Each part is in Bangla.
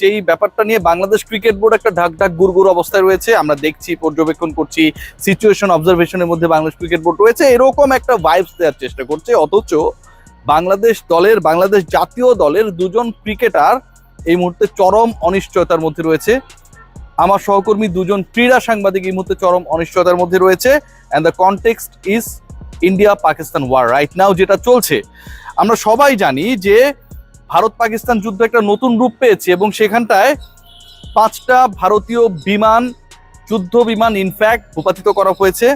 যেই ব্যাপারটা নিয়ে বাংলাদেশ ক্রিকেট বোর্ড একটা ঢাক ঢাক গুড়গুড় অবস্থায় রয়েছে, আমরা দেখছি, পর্যবেক্ষণ করছি সিচুয়েশন অবজারভেশনের মধ্যে বাংলাদেশ ক্রিকেট বোর্ড রয়েছে, এরকম একটা ভাইবস দেওয়ার চেষ্টা করছে। অথচ বাংলাদেশ দলের, বাংলাদেশ জাতীয় দলের দুজন ক্রিকেটার এই মুহূর্তে চরম অনিশ্চয়তার মধ্যে রয়েছে। আমার সহকর্মী দুজন ক্রীড়া সাংবাদিক এই মুহূর্তে চরম অনিশ্চয়তার মধ্যে রয়েছে। And the context is India Pakistan war right now যেটা চলছে। আমরা সবাই জানি যে ভারত পাকিস্তান যুদ্ধ একটা নতুন রূপ পেয়েছে এবং সেখানটায় পাঁচটা ভারতীয় বিমান, যুদ্ধ বিমান ইনফ্যাক্ট ভূপাতিত করা হয়েছে।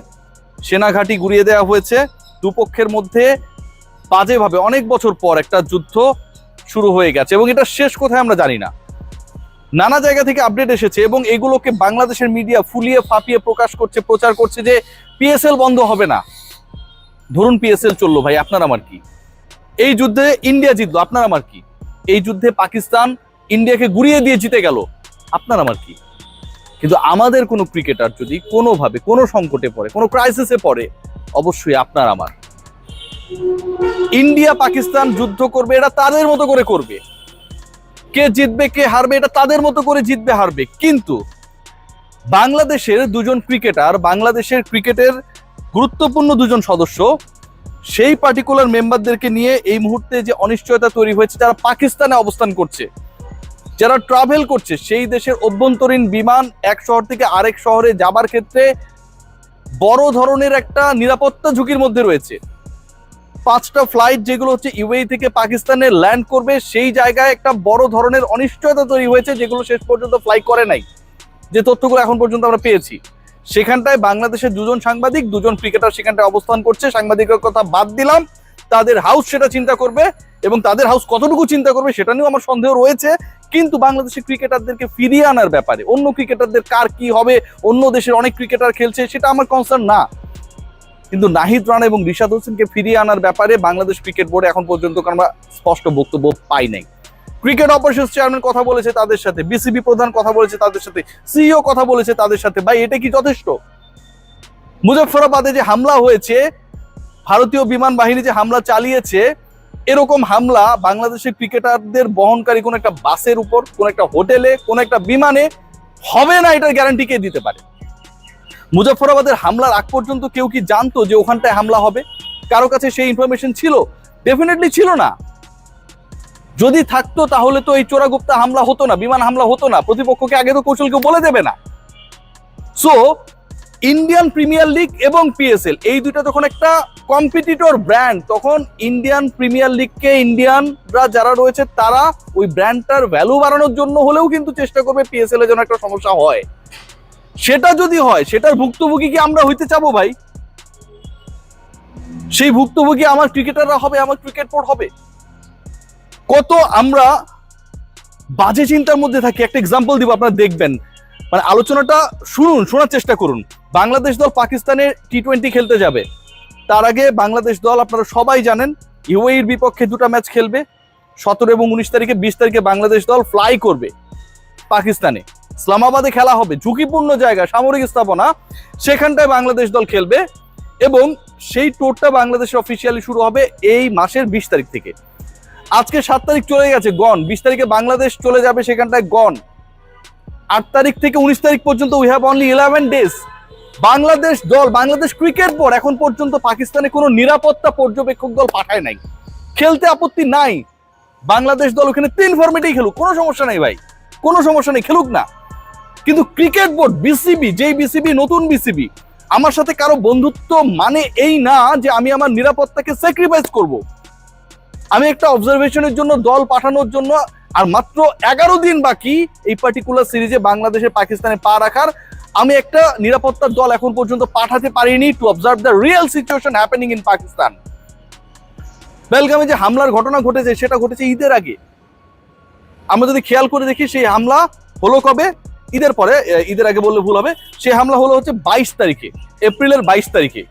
সেনাঘাঁটি গুড়িয়ে দেওয়া হয়েছে। দুপক্ষের মধ্যে বাজেভাবে অনেক বছর পর একটা যুদ্ধ শুরু হয়ে গেছে এবং এটা শেষ কোথায় আমরা জানি না। নানা জায়গা থেকে আপডেট এসেছে এবং এগুলোকে বাংলাদেশের মিডিয়া ফুলিয়ে ফাপিয়ে প্রকাশ করছে, প্রচার করছে যে পিএসএল বন্ধ হবে না। ধরুন পিএসএল চলল ভাই, আপনার আমার কি? এই যুদ্ধে ইন্ডিয়া জিতলো, আপনার আমার কি? এই যুদ্ধে পাকিস্তান ইন্ডিয়াকে গুড়িয়ে দিয়ে জিতে গেল, আপনার আমার কি? কিন্তু আমাদের কোনো ক্রিকেটার যদি কোনোভাবে, কোনো সংকটে পড়ে, কোনো ক্রাইসিসে পড়ে, অবশ্যই আপনার আমার। ইন্ডিয়া পাকিস্তান যুদ্ধ করবে, এটা তাদের মতো করে করবে। কে জিতবে, কে হারবে, এটা তাদের মতো করে জিতবে, হারবে। কিন্তু বাংলাদেশের দুজন ক্রিকেটার বাংলাদেশের ক্রিকেটের গুরুত্বপূর্ণ দুজন সদস্য সেই পার্টিকুলার মেম্বারদেরকে নিয়ে এই মুহূর্তে যে অনিশ্চয়তা তৈরি হয়েছে, যারা পাকিস্তানে অবস্থান করছে, যারা ট্রাভেল করছে, সেই দেশের অভ্যন্তরীণ বিমান এক শহর থেকে আরেক শহরে যাবার ক্ষেত্রে বড় ধরনের একটা নিরাপত্তা ঝুঁকির মধ্যে রয়েছে। পাঁচটা ফ্লাইট যেগুলো হচ্ছে ইউএই থেকে পাকিস্তানে ল্যান্ড করবে, সেই জায়গায় একটা বড় ধরনের অনিশ্চয়তা তৈরি হয়েছে, যেগুলো শেষ পর্যন্ত ফ্লাই করে নাই। যে তথ্যগুলো এখন পর্যন্ত আমরা পেয়েছি। সেখানটায় বাংলাদেশের দুজন সাংবাদিক, দুজন ক্রিকেটার সেখানটায় অবস্থান করছে। সাংবাদিকের কথা বাদ দিলাম। তাদের হাউস সেটা চিন্তা করবে এবং তাদের হাউস কতটুকু চিন্তা করবে সেটা নিয়েও আমার সন্দেহ রয়েছে। কিন্তু বাংলাদেশের ক্রিকেটারদেরকে ফিরিয়ে আনার ব্যাপারে, অন্য ক্রিকেটারদের কার কি হবে, অন্য দেশের অনেক ক্রিকেটার খেলছে, সেটা আমার কনসার্ন না। কিন্তু নাহিদ রানা এবং রিশাদ হোসেনকে ফিরিয়ে আনার ব্যাপারে বাংলাদেশ ক্রিকেট বোর্ডে এখন পর্যন্ত আমরা স্পষ্ট বক্তব্য পাই নাই। ক্রিকেট অপারেশন চেয়ারম্যান কথা বলেছে তাদের সাথে, বিসিবি প্রধান কথা বলেছে তাদের সাথে, সিইও কথা বলেছে তাদের সাথে। ভাই, এটা কি যথেষ্ট? মুজফরাবাদে যে হামলা হয়েছে, ভারতীয় বিমান বাহিনী যে হামলা চালিয়েছে, এরকম হামলা বাংলাদেশের ক্রিকেটারদের বহনকারী কোন একটা বাসের উপর, কোন একটা হোটেলে, কোন একটা বিমানে হবে না এটার গ্যারান্টি কে দিতে পারে? মুজফরাবাদের হামলার আগ পর্যন্ত কেউ কি জানতো যে ওখানটায় হামলা হবে? কারও কাছে সেই ইনফরমেশন ছিল? ডেফিনেটলি ছিল না। যদি থাকতো তাহলে তো এই চোরাগুপ্তা হামলা হতো না, বিমান হামলা হতো না, প্রতিপক্ষকে আগে তো কৌশল কেউ বলে দেবে না। সো ইন্ডিয়ান প্রিমিয়ার লিগ এবং পিএসএল এই দুইটা যখন একটা কম্পিটিটর ব্র্যান্ড তখন ইন্ডিয়ান প্রিমিয়ার লিগকে ইন্ডিয়ানরা যারা রয়েছে, তারা ওই ব্র্যান্ডটার ভ্যালু বাড়ানোর জন্য হলেও কিন্তু চেষ্টা করবে পিএসএল এর জন্য একটা সমস্যা হয়। সেটা যদি হয়, সেটার ভুক্তভোগী কি আমরা হইতে চাবো ভাই? সেই ভুক্তভোগী আমার ক্রিকেটাররা হবে, আমার ক্রিকেট বোর্ড হবে। কত আমরা বাজে চিন্তার মধ্যে থাকি। একটা এক্সাম্পল দিব, আপনারা দেখবেন। মানে আলোচনাটা শুনুন, শোনার চেষ্টা করুন। বাংলাদেশ দল পাকিস্তানে টি টোয়েন্টি খেলতে যাবে। তার আগে বাংলাদেশ দল, আপনারা সবাই জানেন ইউএইর বিপক্ষে দুটো ম্যাচ খেলবে। সতেরো এবং উনিশ তারিখে, বিশ তারিখে বাংলাদেশ দল ফ্লাই করবে পাকিস্তানে। ইসলামাবাদে খেলা হবে, ঝুঁকিপূর্ণ জায়গা, সামরিক স্থাপনা। সেখানটায় বাংলাদেশ দল খেলবে এবং সেই ট্যুরটা বাংলাদেশের অফিসিয়ালি শুরু হবে এই মাসের বিশ তারিখ থেকে। আজকে সাত তারিখ চলে গেছে গন বিশ তারিখে বাংলাদেশ চলে যাবে সেখানটায় গন আট তারিখ থেকে উনিশ তারিখ পর্যন্ত we have only eleven days Bangladesh দল, বাংলাদেশ ক্রিকেট বোর্ড এখন পর্যন্ত পাকিস্তানে কোনো নিরাপত্তা পর্যবেক্ষক দল পাঠায় নাই। খেলতে আপত্তি নাই। বাংলাদেশ দল ওখানে তিন ফর্মেটেই খেলুক, কোনো সমস্যা নেই ভাই। কোনো সমস্যা নেই, খেলুক না। কিন্তু ক্রিকেট বোর্ড বিসিবি যেই বিসিবি নতুন বিসিবি আমার সাথে কারও বন্ধুত্ব মানে এই না যে আমি আমার নিরাপত্তাকে স্যাক্রিফাইস করব। আমি একটা অবজারভেশনের জন্য, দল পাঠানোর জন্য, আর মাত্র এগারো দিন বাকি এই পার্টিকুলার সিরিজে বাংলাদেশে পাকিস্তানে পা রাখার। আমি একটা নিরাপত্তার দল এখন পর্যন্ত পাঠাতে পারিনি to observe the real situation happening in Pakistan বেলগামে যে হামলার ঘটনা ঘটেছে, সেটা ঘটেছে ঈদের আগে। আমরা যদি খেয়াল করে দেখি, সেই হামলা হলো কবে? ঈদের পরে ঈদের আগে বললে ভুল হবে। সেই হামলা হলো হচ্ছে বাইশ তারিখে, এপ্রিলের বাইশ তারিখে।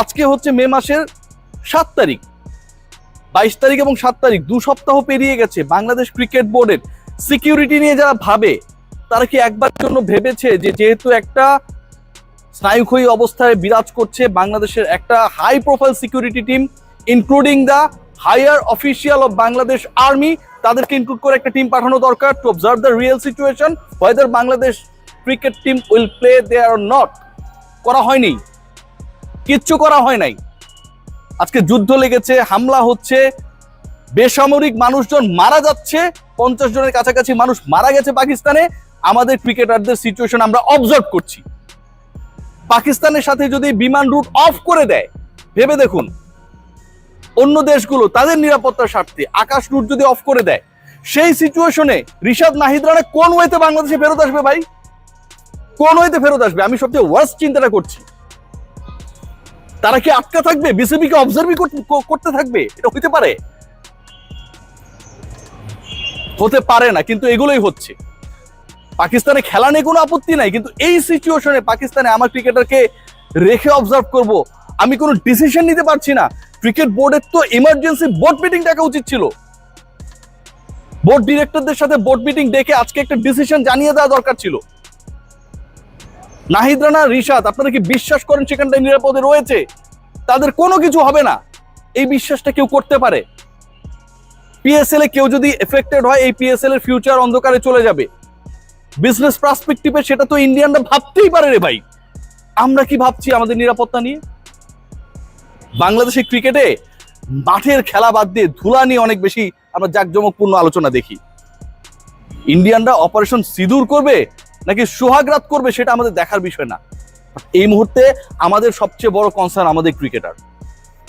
আজকে হচ্ছে মে মাসের সাত তারিখ। বাইশ তারিখ এবং সাত তারিখ, দু সপ্তাহ পেরিয়ে গেছে। বাংলাদেশ ক্রিকেট বোর্ডের সিকিউরিটি নিয়ে যারা ভাবে, তারা কি একবার জন্য ভেবেছে যে যেহেতু একটা স্নায়ুক্ষয়ী অবস্থায় বিরাজ করছে বাংলাদেশের একটা high profile security team including the higher official of Bangladesh army তাদেরকে ইনক্লুড করে একটা টিম পাঠানো দরকার to observe the real situation whether Bangladesh cricket team will play they are not করা হয়নি। কিচ্ছু করা হয় নাই। আজকে যুদ্ধ লেগেছে, হামলা হচ্ছে, বেসামরিক মানুষজন মারা যাচ্ছে, পঞ্চাশ জনের কাছাকাছি মানুষ মারা গেছে পাকিস্তানে। আমাদের ক্রিকেটারদের সিচুয়েশন আমরা অবজার্ভ করছি। পাকিস্তানের সাথে যদি বিমান রুট অফ করে দেয়, ভেবে দেখুন, অন্য দেশগুলো তাদের নিরাপত্তার স্বার্থে আকাশ রুট যদি অফ করে দেয়, সেই সিচুয়েশনে রিশাদ নাহিদ রানা কোন ওয়েতে বাংলাদেশে ফেরত আসবে ভাই? কোন ওয়েতে ফেরত আসবে? আমি সবচেয়ে ওয়ার্স্ট চিন্তাটা করছি। তারা কি আটকে থাকবে? বিসিবি কে অবজার্ভই করতে থাকবে? এটা হইতে পারে। হতে পারে না, কিন্তু এগুলোই হচ্ছে। পাকিস্তানে খেলা নিয়ে কোনো আপত্তি নাই, কিন্তু এই সিচুয়েশনে পাকিস্তানে আমার ক্রিকেটারকে রেখে অবজার্ভ করব। আমি কোনো ডিসিশন নিতে পারছি না। ক্রিকেট বোর্ডের তো ইমার্জেন্সি বোর্ড মিটিং ডাকা উচিত ছিল। বোর্ড ডিরেক্টরদের সাথে বোর্ড মিটিং ডেকে আজকে একটা ডিসিশন জানিয়ে দেওয়া দরকার ছিল। নাহিদ রানা রিশাদ, আপনারা কি বিশ্বাস করেন সেখানটায় নিরাপদে রয়েছে? তাদের কোনো কিছু হবে না। এই বিশ্বাসটা কেউ করতে পারে। পিএসএল এ কেউ যদি এফেক্টেড হয়, এই পিএসএল এর ফিউচার অন্ধকারে চলে যাবে। বিজনেস পার্সপেক্টিভে সেটা তো ইন্ডিয়ানরা ভাবতেই পারে রে ভাই। আমরা কি ভাবছি আমাদের নিরাপত্তা নিয়ে? বাংলাদেশের ক্রিকেটে মাঠের খেলা বাদ দিয়ে ধুলা নিয়ে অনেক বেশি আমরা জাঁকজমকপূর্ণ আলোচনা দেখি। ইন্ডিয়ানরা অপারেশন সিঁদুর করবে নাকি সোহাগরাত করবে সেটা আমাদের দেখার বিষয় না। এই মুহূর্তে আমাদের সবচেয়ে বড় কনসার্ন আমাদের ক্রিকেটার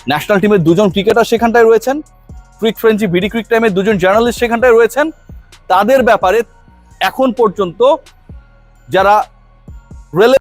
ন্যাশনাল টিমের দুজন ক্রিকেটার সেখানটায় রয়েছেন। ক্রিক ফ্রেঞ্চি বিডি ক্রিক টাইমের দুজন জার্নালিস্ট সেখানটায় রয়েছেন। তাদের ব্যাপারে এখন পর্যন্ত যারা রেলে